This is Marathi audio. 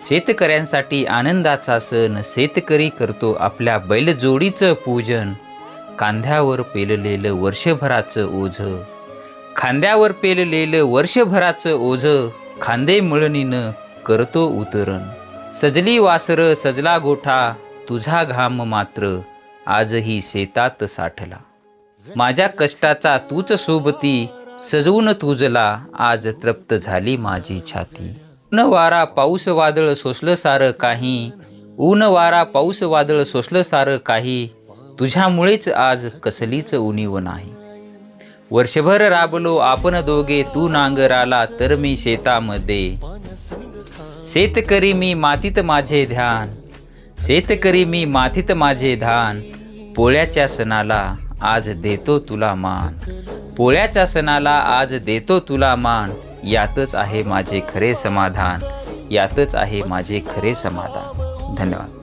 शेतकऱ्यांसाठी आनंदाचा सण शेतकरी करतो आपल्या बैलजोडीचं पूजन. कांद्यावर पेललेलं वर्षभराचं ओझं. खांद्यावर पेललेलं वर्षभराचं ओझं. खांदे मळणीनं करतो उतरण. सजली वासर सजला गोठा तुझा घाम मात्र आजही शेतात साठला. माझ्या कष्टाचा तूच सोबती सजवून तुझला आज तृप्त झाली माझी छाती. ऊन वारा पाऊस वादळ सोसलं सारं काही. ऊन वारा पाऊस वादळ सोसलं सारं काही. तुझ्यामुळेच आज कसलीच उणीव नाही. वर्षभर राबलो आपण दोघे तू नांगराला तर मी शेतामध्ये. शेतकरी मी मातीत माझे ध्यान. शेतकरी मी मातीत माझे ध्यान पोळ्याच्या सणाला आज देतो तुला मान. पोळ्याच्या सणाला आज देतो तुला मान. यातच आहे माझे खरे समाधान यातच आहे माझे खरे समाधान. धन्यवाद.